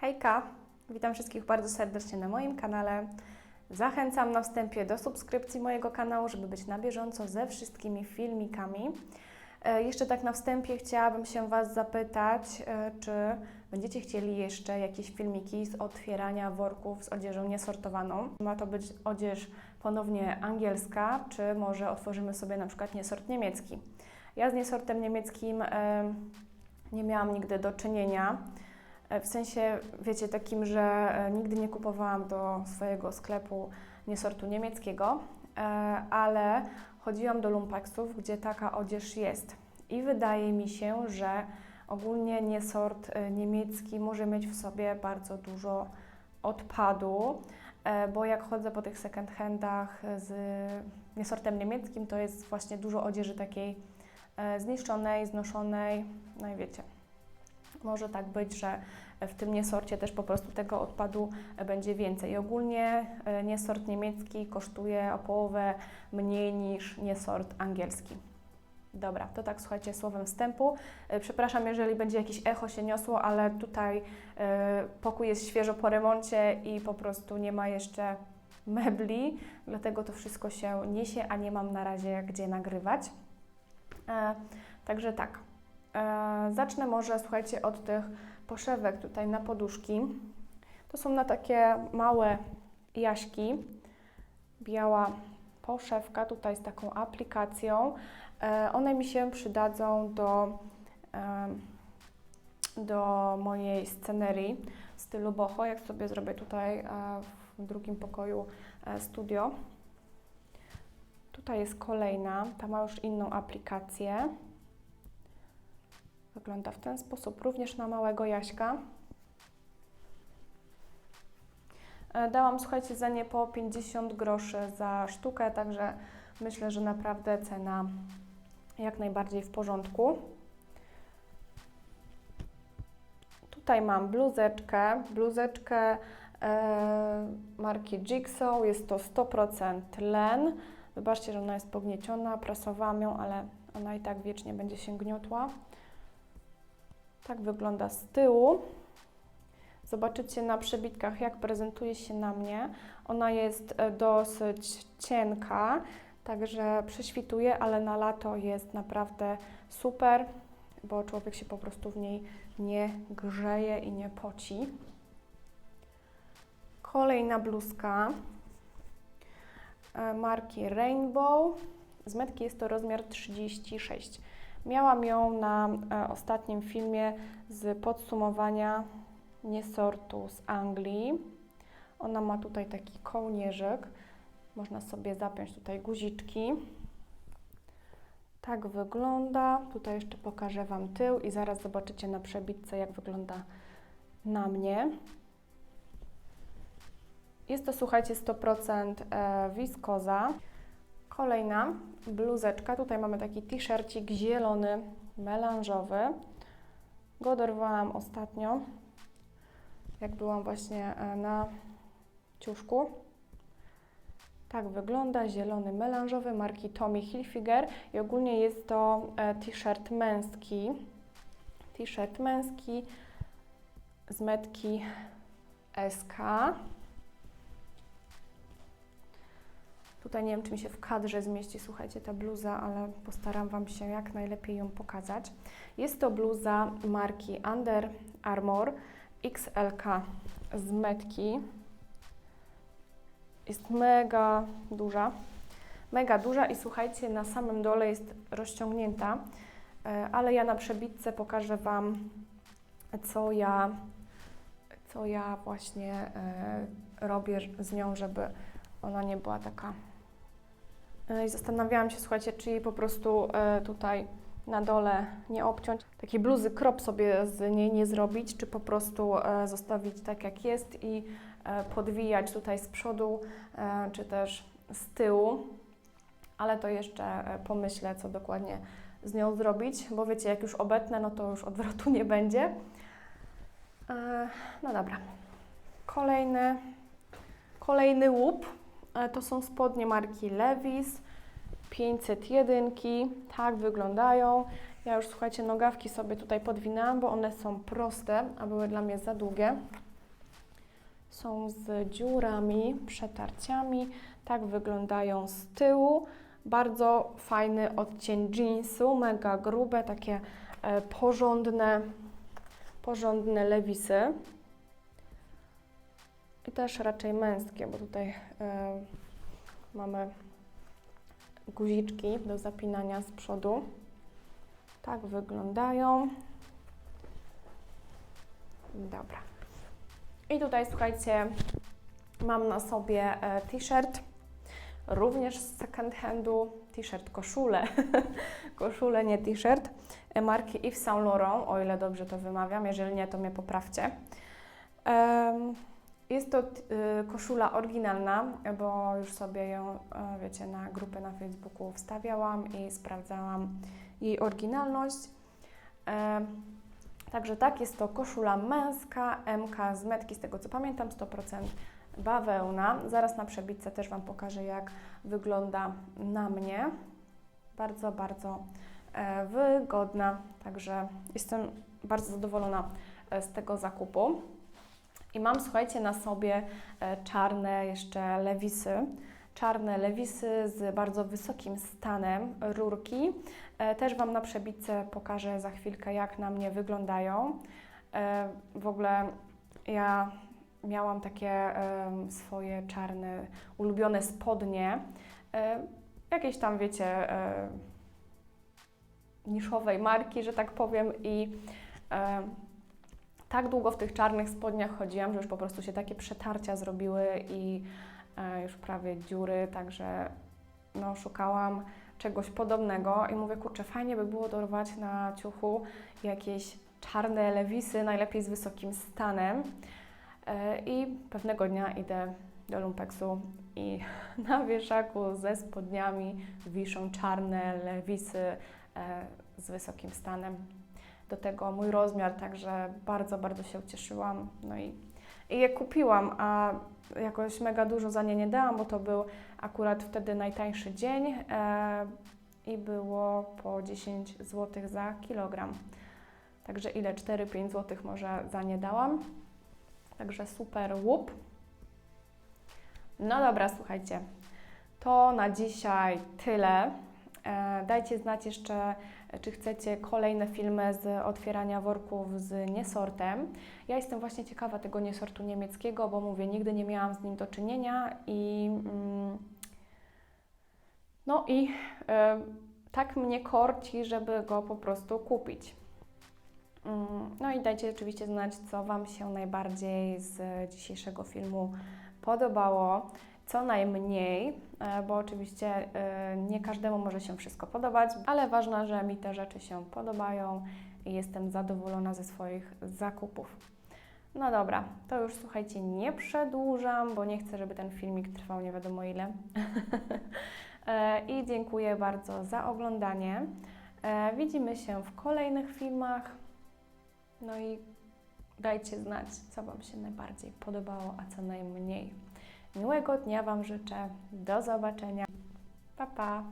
Hejka! Witam wszystkich bardzo serdecznie na moim kanale. Zachęcam na wstępie do subskrypcji mojego kanału, żeby być na bieżąco ze wszystkimi filmikami. E, Jeszcze tak na wstępie chciałabym się Was zapytać, e, czy będziecie chcieli jeszcze jakieś filmiki z otwierania worków z odzieżą niesortowaną. Ma to być odzież ponownie angielska, czy może otworzymy sobie na przykład niesort niemiecki. Ja z niesortem niemieckim e, nie miałam nigdy do czynienia. E, W sensie, wiecie, takim, że e, nigdy nie kupowałam do swojego sklepu niesortu niemieckiego, e, ale chodziłam do lumpaksów, gdzie taka odzież jest. I wydaje mi się, że ogólnie niesort niemiecki może mieć w sobie bardzo dużo odpadu, bo jak chodzę po tych second handach z niesortem niemieckim, to jest właśnie dużo odzieży takiej zniszczonej, znoszonej, no i wiecie. Może tak być, że w tym niesorcie też po prostu tego odpadu będzie więcej. I ogólnie e, niesort niemiecki kosztuje o połowę mniej niż niesort angielski. Dobra, to tak słuchajcie słowem wstępu. E, Przepraszam, jeżeli będzie jakieś echo się niosło, ale tutaj e, pokój jest świeżo po remoncie i po prostu nie ma jeszcze mebli, dlatego to wszystko się niesie, a nie mam na razie gdzie nagrywać. Także tak. E, Zacznę może, słuchajcie, od tych poszewek tutaj na poduszki. To są na takie małe jaśki. Biała poszewka tutaj z taką aplikacją. E, One mi się przydadzą do, e, do mojej scenerii w stylu boho, jak sobie zrobię tutaj w drugim pokoju studio. Tutaj jest kolejna, ta ma już inną aplikację. Wygląda w ten sposób, również na małego Jaśka. E, Dałam, słuchajcie, za nie po 50 groszy za sztukę, także myślę, że naprawdę cena jak najbardziej w porządku. Tutaj mam bluzeczkę, bluzeczkę e, marki Jigsaw, jest to 100% len. Wybaczcie, że ona jest pognieciona, prasowałam ją, ale ona i tak wiecznie będzie się gniotła. Tak wygląda z tyłu. Zobaczycie na przebitkach, jak prezentuje się na mnie. Ona jest e, dosyć cienka, także prześwituje, ale na lato jest naprawdę super, bo człowiek się po prostu w niej nie grzeje i nie poci. Kolejna bluzka e, marki Rainbow. Z metki jest to rozmiar 36. Miałam ją na e, ostatnim filmie z podsumowania niesortu z Anglii. Ona ma tutaj taki kołnierzyk. Można sobie zapiąć tutaj guziczki. Tak wygląda. Tutaj jeszcze pokażę Wam tył i zaraz zobaczycie na przebitce, jak wygląda na mnie. Jest to, słuchajcie, 100% e, wiskoza. Kolejna bluzeczka. Tutaj mamy taki t-shircik zielony, melanżowy. Go dorwałam ostatnio, jak byłam właśnie e, na ciuszku. Tak wygląda zielony melanżowy marki Tommy Hilfiger i ogólnie jest to e, t-shirt męski. T-shirt męski z metki SK. Tutaj nie wiem, czy mi się w kadrze zmieści, słuchajcie, ta bluza, ale postaram Wam się jak najlepiej ją pokazać. Jest to bluza marki Under Armour XLK z metki. Jest mega duża, mega duża i słuchajcie, na samym dole jest rozciągnięta, e, ale ja na przebitce pokażę Wam, co ja, co ja właśnie e, robię z nią, żeby ona nie była taka. E, I zastanawiałam się, słuchajcie, czy jej po prostu e, tutaj na dole nie obciąć, takiej bluzy krop sobie z niej nie zrobić, czy po prostu e, zostawić tak jak jest i podwijać tutaj z przodu, czy też z tyłu. Ale to jeszcze pomyślę, co dokładnie z nią zrobić, bo wiecie, jak już obetnę, no to już odwrotu nie będzie. No dobra. Kolejny, kolejny łup. E, To są spodnie marki Levis 501. Tak wyglądają. Ja już słuchajcie, nogawki sobie tutaj podwinęłam, bo one są proste, a były dla mnie za długie. Są z dziurami, przetarciami. Tak wyglądają z tyłu. Bardzo fajny odcień jeansu, mega grube, takie e, porządne, porządne lewisy. I też raczej męskie, bo tutaj e, mamy guziczki do zapinania z przodu. Tak wyglądają. Dobra. I tutaj słuchajcie, mam na sobie e, t-shirt, również z second handu, t-shirt, koszulę, koszulę, nie t-shirt, e, marki Yves Saint Laurent, o ile dobrze to wymawiam, jeżeli nie, to mnie poprawcie. Em, jest to y, koszula oryginalna, bo już sobie ją, e, wiecie, na grupę na Facebooku wstawiałam i sprawdzałam jej oryginalność. Em, Także tak, jest to koszula męska, MK z metki, z tego co pamiętam, 100% bawełna. Zaraz na przebitce też Wam pokażę, jak wygląda na mnie. Bardzo, bardzo e, wygodna, także jestem bardzo zadowolona e, z tego zakupu. I mam, słuchajcie, na sobie e, czarne jeszcze lewisy. Czarne lewisy z bardzo wysokim stanem, rurki. E, Też Wam na przebitce pokażę za chwilkę, jak na mnie wyglądają. E, W ogóle ja miałam takie swoje czarne, ulubione spodnie. Jakieś tam, wiecie, niszowej marki, że tak powiem. I tak długo w tych czarnych spodniach chodziłam, że już po prostu się takie przetarcia zrobiły i e, już prawie dziury, także no, szukałam czegoś podobnego i mówię, kurczę, fajnie by było dorwać na ciuchu jakieś czarne lewisy, najlepiej z wysokim stanem. E, I pewnego dnia idę do lumpeksu i na wieszaku ze spodniami wiszą czarne lewisy e, z wysokim stanem. Do tego mój rozmiar, także bardzo, bardzo się ucieszyłam. No i, i je kupiłam, a jakoś mega dużo za nie nie dałam, bo to był akurat wtedy najtańszy dzień e, i było po 10 zł za kilogram. Także ile? 4-5 zł może za nie dałam. Także super łup. No dobra, słuchajcie. To na dzisiaj tyle. E, Dajcie znać jeszcze, czy chcecie kolejne filmy z otwierania worków z niesortem. Ja jestem właśnie ciekawa tego niesortu niemieckiego, bo mówię, nigdy nie miałam z nim do czynienia i mm, no i e, tak mnie korci, żeby go po prostu kupić. Mm, No i dajcie oczywiście znać, co Wam się najbardziej z dzisiejszego filmu podobało, co najmniej, e, bo oczywiście e, nie każdemu może się wszystko podobać, ale ważne, że mi te rzeczy się podobają i jestem zadowolona ze swoich zakupów. No dobra, to już słuchajcie, nie przedłużam, bo nie chcę, żeby ten filmik trwał nie wiadomo ile. E, I dziękuję bardzo za oglądanie. Widzimy się w kolejnych filmach. No i dajcie znać, co Wam się najbardziej podobało, a co najmniej. Miłego dnia Wam życzę. Do zobaczenia. Pa, pa.